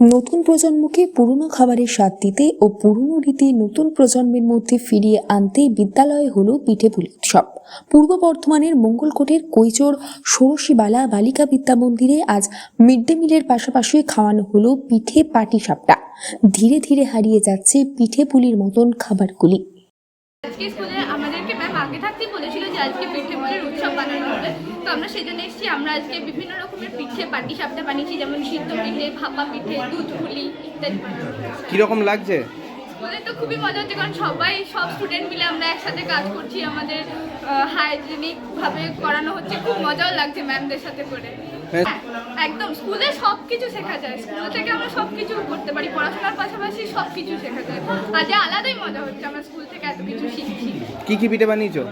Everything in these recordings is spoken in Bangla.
প্রজন্মকে পুরনো খাবারের স্বাদ দিতে ও পুরনো রীতি নতুন প্রজন্মের মধ্যে ফিরিয়ে আনতে বিদ্যালয়ে হলো পিঠেপুলি উৎসব। পূর্ব বর্ধমানের মঙ্গলকোটের কৈচোর ষোড়শীবালা বালিকা বিদ্যা মন্দিরে আজ মিড ডে মিলের পাশাপাশি খাওয়ানো হলো পিঠে পাটি সাপটা ধীরে ধীরে হারিয়ে যাচ্ছে পিঠে পুলির মতন খাবারগুলি। আজকে স্কুলে আমাদেরকে ম্যাম আগে থাকতেই বলেছিল যে আজকে পিঠে পুলির উৎসব বানানো হবে। তো আমরা সেই জন্য এসেছি। আমরা আজকে বিভিন্ন রকমের পিঠে পাটি সাপটা বানিয়েছি যেমন সিদ্ধ পিঠে ভাপা পিঠে দুধ পুলি ইত্যাদি। কীরকম লাগছে? স্কুলে তো খুবই মজা হচ্ছে কারণ সবাই সব স্টুডেন্ট মিলে আমরা একসাথে কাজ করছি। আমাদের হাইজেনিক ভাবে করানো হচ্ছে। খুব মজাও লাগছে ম্যামদের সাথে করে। একদম স্কুলে সব কিছু শেখা যায়। স্কুল থেকে আমরা সব কিছু করতে পারি পড়াশোনার পাশাপাশি সব কিছু শেখা যায়। আজ আলাদাই মজা হচ্ছে আমরা স্কুল থেকে এত কিছু শিখছি। কি কি পিঠে বানিয়েছো?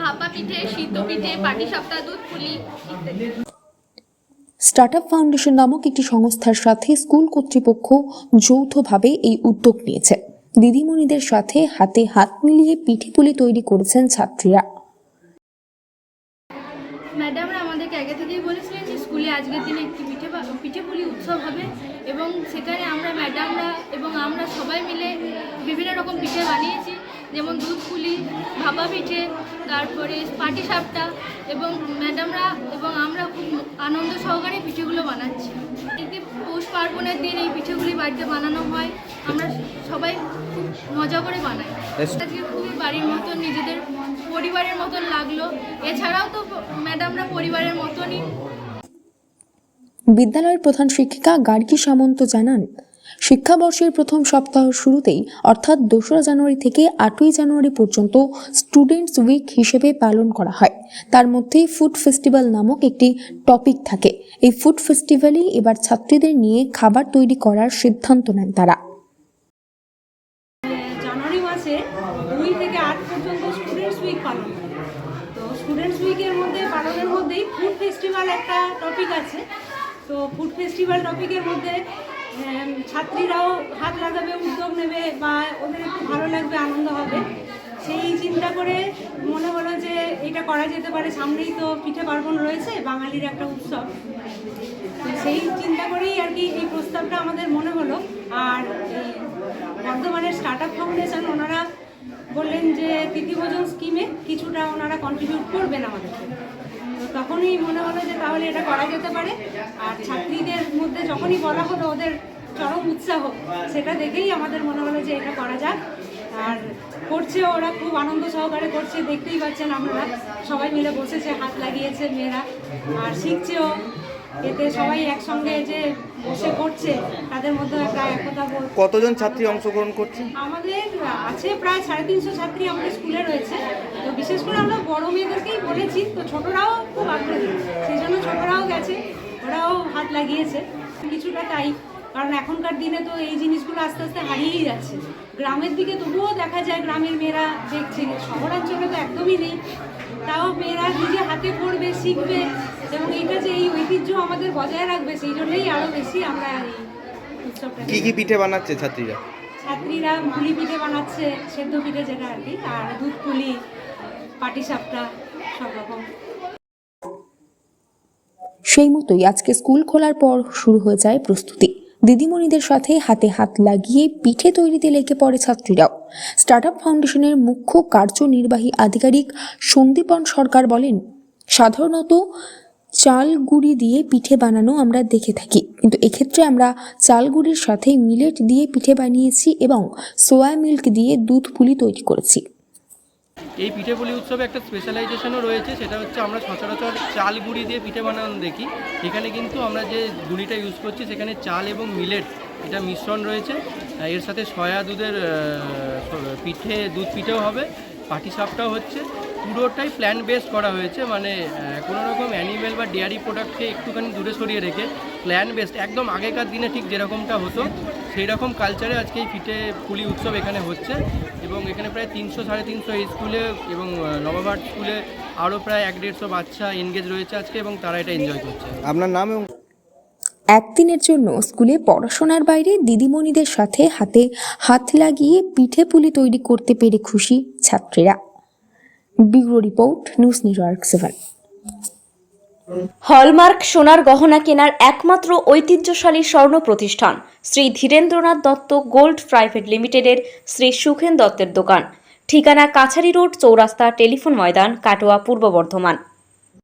ভাপা পিঠে সিদ্ধ পিঠে পাটি সাপটা দুধ পুলি ইত্যাদি। স্টার্টআপ ফাউন্ডেশন নামক একটি সংস্থার সাথে স্কুল কর্তৃপক্ষ যৌথভাবে এই উদ্যোগ নিয়েছে। দিদিমণিদের সাথে হাতে হাত মিলিয়ে পিঠে পুলি তৈরি করেছেন ছাত্রীরা ম্যাডামরা আমাদেরকে আগে থেকেই বলেছিলেন যে স্কুলে আজকের দিনে একটি পিঠে বা- পিঠে পুলি উৎসব হবে এবং সেখানে আমরা ম্যাডামরা এবং আমরা সবাই মিলে বিভিন্ন রকম পিঠে বানিয়েছি যেমন দুধ পুলি ভাপা পিঠে তারপরে পাটি সাপটা এবং ম্যাডামরা এবং আমরা খুব আনন্দ সহকারে পিঠেগুলো বানাচ্ছি এতে পৌষ পার্বণের দিন এই পিঠেগুলি বাড়িতে বানানো হয় আমরা সবাই খুব মজা করে বানাই। আজকে খুবই বাড়ির মতন নিজেদের পরিবারের মতন লাগল এছাড়াও তো ম্যাডামরা পরিবারের মতনই বিদ্যালয়ের প্রধান শিক্ষিকা গার্গী সামন্ত জানান, শিক্ষাবর্ষের প্রথম সপ্তাহ শুরুতেই, অর্থাৎ দোসরা জানুয়ারি থেকে আটই জানুয়ারি পর্যন্ত স্টুডেন্টস উইক হিসেবে পালন করা হয়। তার মধ্যে ফুড ফেস্টিভ্যাল নামক একটি টপিক থাকে। এই ফুড ফেস্টিভ্যালে এবার ছাত্রীদের নিয়ে খাবার তৈরি করার সিদ্ধান্ত নেন তারা। স্টুডেন্টস উইকের মধ্যে, পালনের মধ্যেই ফুড ফেস্টিভ্যাল একটা টপিক আছে। তো ফুড ফেস্টিভ্যাল টপিকের মধ্যে ছাত্রীরাও হাত লাগাবে, উদ্যোগ নেবে বা ওদের একটু ভালো লাগবে, আনন্দ হবে। সেই চিন্তা করে মনে হলো যে এটা করা যেতে পারে। সামনেই তো পিঠে পার্বণ রয়েছে, বাঙালির একটা উৎসব। সেই চিন্তা করেই আর কি এই প্রস্তাবটা আমাদের মনে হলো। আর বর্ধমানের স্টার্ট আপ ফাউন্ডেশন ওনারা বললেন যে তৃতীয়ভোজন স্কিমে কিছুটা ওনারা কন্ট্রিবিউট করবেন আমাদেরকে। তখনই মনে হলো যে তাহলে এটা করা যেতে পারে। আর ছাত্রীদের মধ্যে যখনই বলা হলো ওদের চরম উৎসাহ, সেটা দেখেই আমাদের মনে হলো যে এটা করা যাক। আর করছে ওরা, খুব আনন্দ সহকারে করছে, দেখতেই পাচ্ছেন আমরা সবাই মিলে বসেছে, হাত লাগিয়েছে মেয়েরা। আর শিখছেও। এতে সবাই একসঙ্গে যে বসে করছে তাদের মধ্যে একটা একতা কতজন ছাত্রী অংশগ্রহণ করছে? আমাদের আছে প্রায় সাড়ে তিনশো ছাত্রী আমাদের স্কুলে রয়েছে। তো বিশেষ করে আমরা বড় মেয়েদেরকেই বলেছি তো ছোটরাও খুব আগ্রহী সেই জন্য ছোটরাও গেছে ওরাও হাত লাগিয়েছে। কিছুটা তাই কারণ এখনকার দিনে তো এই জিনিসগুলো আস্তে আস্তে হারিয়েই যাচ্ছে। গ্রামের দিকে তবুও দেখা যায় গ্রামের মেয়েরা দেখছে শহরাঞ্চলে তো একদমই নেই। তাও মেয়েরা নিজে হাতে পড়বে শিখবে এইটা যে এই ঐতিহ্য আমাদের বজায় রাখবে সেই জন্যই আরও বেশি আমরা এই উৎসবটা কি কি পিঠে বানাচ্ছে ছাত্রীরা? ছাত্রীরা পুলি পিঠে বানাচ্ছে সেদ্ধ পিঠে যেটা আর কি আর দুধ পুলি পাটিসাপটা সব রকম। সেই মতোই আজকে স্কুল খোলার পর শুরু হয়ে যায় প্রস্তুতি। দিদিমণিদের সাথে হাতে হাত লাগিয়ে পিঠে তৈরিতে লেগে পড়ে ছাত্রীরাও। স্টার্টআপ ফাউন্ডেশনের মুখ্য কার্যনির্বাহী আধিকারিক সন্দীপন সরকার বলেন সাধারণত চাল গুঁড়ি দিয়ে পিঠে বানানো আমরা দেখে থাকি। কিন্তু এক্ষেত্রে আমরা চাল গুঁড়ির সাথে মিলেট দিয়ে পিঠে বানিয়েছি এবং সোয়া মিল্ক দিয়ে দুধ পুলি তৈরি করেছি। এই পিঠে পুলি উৎসবে একটা স্পেশালাইজেশনও রয়েছে, সেটা হচ্ছে আমরা সচরাচর চাল গুঁড়ি দিয়ে পিঠে বানানো দেখি। এখানে কিন্তু আমরা যে গুঁড়িটা ইউজ করছি, সেখানে চাল এবং মিলেট এটা মিশ্রণ রয়েছে। এর সাথে সয়া দুধের পিঠে, দুধ পিঠেও হবে। পাটি সাপটাও হচ্ছে পুরোটাই প্ল্যান বেস করা হয়েছে মানে কোনো রকম অ্যানিমেল বা ডেয়ারি প্রোডাক্টকে একটুখানি দূরে সরিয়ে রেখে প্ল্যান বেসড একদম আগেকার দিনে ঠিক যেরকমটা হতো সেই রকম কালচারে আজকে এই পিঠে পুলি উৎসব এখানে হচ্ছে এবং এখানে প্রায় তিনশো সাড়ে তিনশো স্কুলে এবং নবাবহাট স্কুলে আরও প্রায় এক দেড়শো বাচ্চা এনগেজ রয়েছে আজকে এবং তারা এটা এনজয় করছে। আপনার নাম এবং একদিনের জন্য স্কুলে পড়াশোনার বাইরে দিদিমণিদের সাথে হাতে হাত লাগিয়ে পিঠে পুলি তৈরি করতে পেরে খুশি ছাত্রীরা। Bureau report, news network seven. Hallmark সোনার গহনা কেনার একমাত্র ঐতিহ্যশালী স্বর্ণ প্রতিষ্ঠান শ্রী ধীরেন্দ্রনাথ দত্ত গোল্ড প্রাইভেট লিমিটেডের শ্রী সুখেন দত্তের দোকান। ঠিকানা কাছারি রোড, চৌরাস্তা টেলিফোন ময়দান, কাটোয়া, পূর্ব বর্ধমান।